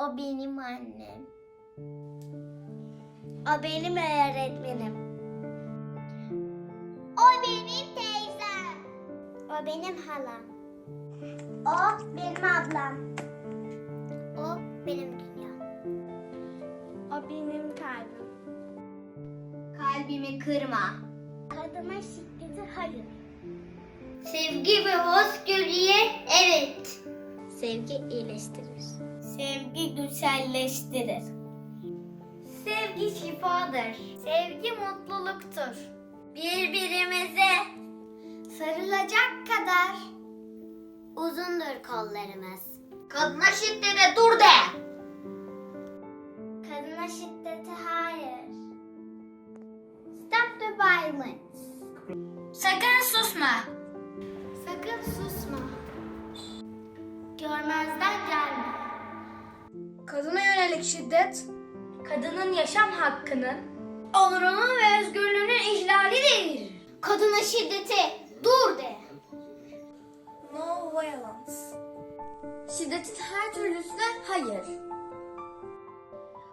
O benim annem. O benim öğretmenim. O benim teyzem. O benim halam. O benim ablam. O benim dünyam. O benim kalbim. Kalbimi kırma. Kadına şiddeti hayır. Sevgi ve hoşgörüye evet. Sevgi iyileştirir. Sevgi güzelleştirir. Sevgi şifadır. Sevgi mutluluktur. Birbirimize sarılacak kadar uzundur kollarımız. Kadına şiddete dur de. Kadına şiddete hayır. Stop the violence. Sakın susma. Şiddet, Kadının yaşam hakkının, onurunun ve özgürlüğünün ihlalidir. Kadına şiddete dur de. no violence. Şiddetin her türlüsüne hayır.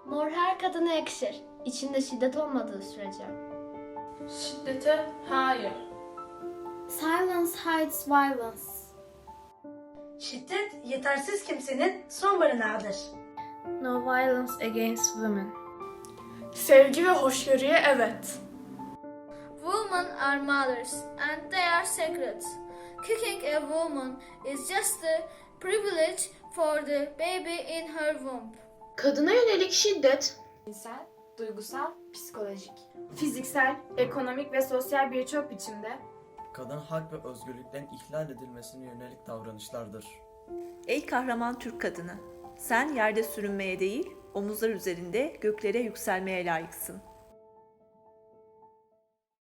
Mor her kadına yakışır. İçinde şiddet olmadığı sürece. Şiddete hayır. Silence hides violence. Şiddet yetersiz kimsenin son barınağıdır. No violence against women. Sevgi ve hoşgörüye evet. Women are mothers and they are sacred. Kicking a woman is just a privilege for the baby in her womb. Kadına yönelik şiddet cinsel, duygusal, psikolojik, fiziksel, ekonomik ve sosyal birçok biçimde kadın hak ve özgürlüklerin ihlal edilmesine yönelik davranışlardır. Ey kahraman Türk kadını! Sen yerde sürünmeye değil, omuzlar üzerinde göklere yükselmeye layıksın.